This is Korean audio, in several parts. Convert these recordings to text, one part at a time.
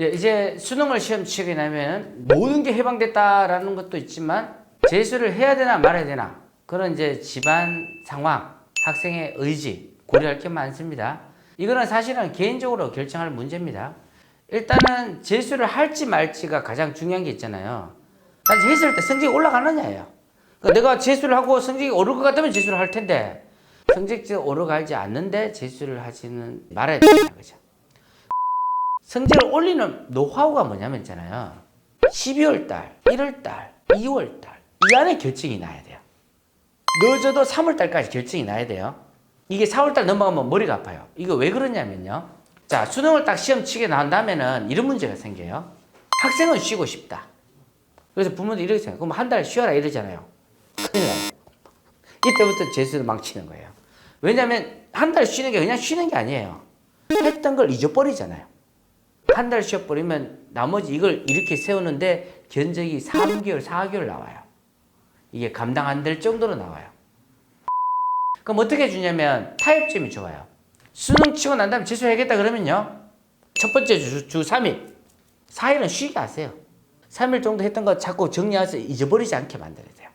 예, 이제 수능을 시험 치게 되면 모든 게 해방됐다라는 것도 있지만 재수를 해야 되나 말아야 되나 그런 이제 집안 상황, 학생의 의지 고려할 게 많습니다. 이거는 사실은 개인적으로 결정할 문제입니다. 일단은 재수를 할지 말지가 가장 중요한 게 있잖아요. 단지 했을 때 성적이 올라가느냐예요. 그러니까 내가 재수를 하고 성적이 오를 것 같으면 재수를 할 텐데 성적이 오르가지 않는데 재수를 하지는 말아야 된다 그죠? 성적을 올리는 노하우가 뭐냐면 있잖아요. 12월 달, 1월 달, 2월 달. 이 안에 결정이 나야 돼요. 늦어도 3월 달까지 결정이 나야 돼요. 이게 4월 달 넘어가면 머리가 아파요. 이거 왜 그러냐면요. 자, 수능을 딱 시험 치게 나온다면은 이런 문제가 생겨요. 학생은 쉬고 싶다. 그래서 부모들이 이렇게 생각해요. 그럼 한 달 쉬어라 이러잖아요. 큰일 나요. 이때부터 재수를 망치는 거예요. 왜냐면 한달 쉬는 게 그냥 쉬는 게 아니에요. 했던 걸 잊어버리잖아요. 한 달 쉬어버리면 나머지 이걸 이렇게 세우는데 견적이 3개월, 4개월 나와요. 이게 감당 안 될 정도로 나와요. 그럼 어떻게 주냐면 타협점이 좋아요. 수능 치고 난 다음에 재수해야겠다 그러면요. 첫 번째 주, 주 3일. 4일은 쉬게 하세요. 3일 정도 했던 거 자꾸 정리해서 잊어버리지 않게 만들어야 돼요.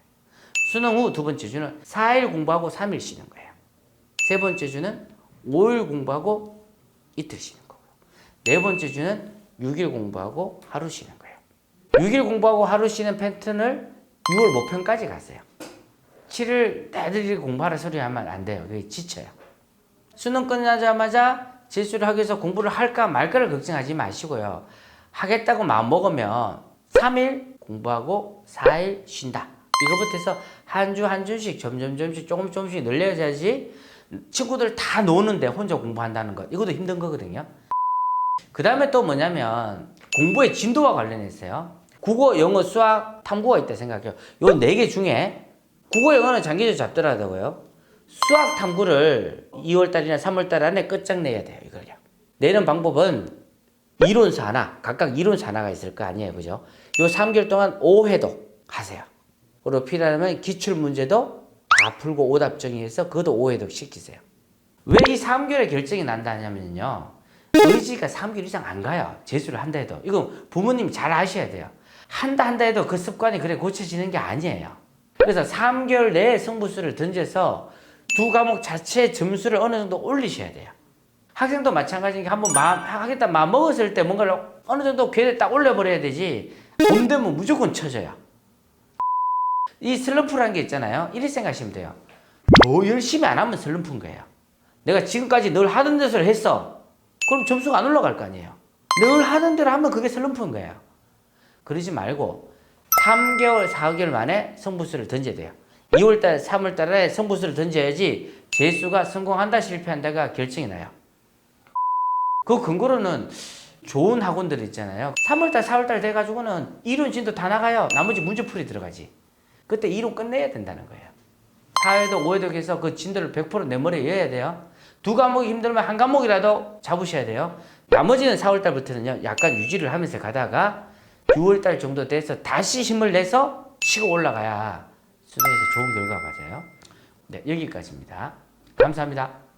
수능 후 두 번째 주는 4일 공부하고 3일 쉬는 거예요. 세 번째 주는 5일 공부하고 이틀 쉬는. 네 번째 주는 6일 공부하고 하루 쉬는 거예요. 6일 공부하고 하루 쉬는 패턴을 6월 모평까지 가세요. 7일 애들이 공부하라 소리 하면 안 돼요. 그게 지쳐요. 수능 끝나자마자 재수를 하기 위해서 공부를 할까 말까를 걱정하지 마시고요. 하겠다고 마음 먹으면 3일 공부하고 4일 쉰다. 이거부터 해서 한 주 한 주씩 점점 점씩 조금 조금씩 늘려야지 친구들 다 노는데 혼자 공부한다는 것. 이것도 힘든 거거든요. 그 다음에 또 뭐냐면 공부의 진도와 관련해서요. 국어, 영어, 수학, 탐구가 있다 생각해요. 요 네 개 중에 국어, 영어는 장기적 잡더라고요. 수학 탐구를 2월달이나 3월달 안에 끝장내야 돼요. 이걸요. 내는 방법은 이론서 하나, 각각 이론서 하나가 있을 거 아니에요. 그죠? 요 3개월 동안 5회도 하세요. 그리고 필요하면 기출문제도 다 풀고 오답 정리해서 그것도 5회도 시키세요. 왜 이 3개월에 결정이 난다 하냐면요. 의지가 3개월 이상 안 가요. 재수를 한다 해도. 이건 부모님이 잘 아셔야 돼요. 한다 한다 해도 그 습관이 그래 고쳐지는 게 아니에요. 그래서 3개월 내에 승부수를 던져서 두 과목 자체 점수를 어느 정도 올리셔야 돼요. 학생도 마찬가지인 게 한번 마음 하겠다 마음 먹었을 때 뭔가를 어느 정도 궤에 딱 올려버려야 되지 봄 되면 무조건 쳐져요. 이 슬럼프라는 게 있잖아요. 이렇게 생각하시면 돼요. 더 열심히 안 하면 슬럼프인 거예요. 내가 지금까지 늘 하던 데서 했어. 그럼 점수가 안 올라갈 거 아니에요. 늘 하던 대로 하면 그게 슬럼프인 거예요. 그러지 말고 3개월, 4개월 만에 성부수를 던져야 돼요. 2월달, 3월달에 성부수를 던져야지 재수가 성공한다, 실패한다가 결정이 나요. 그 근거로는 좋은 학원들 있잖아요. 3월달, 4월달 돼가지고는 이론 진도 다 나가요. 나머지 문제풀이 들어가지. 그때 이론 끝내야 된다는 거예요. 4회도 5회도 해서 그 진도를 100%내 머리에 이어야 돼요. 두 과목이 힘들면 한 과목이라도 잡으셔야 돼요. 나머지는 4월 달부터는요, 약간 유지를 하면서 가다가 6월 달 정도 돼서 다시 힘을 내서 치고 올라가야 수능에서 좋은 결과가 맞아요. 네, 여기까지입니다. 감사합니다.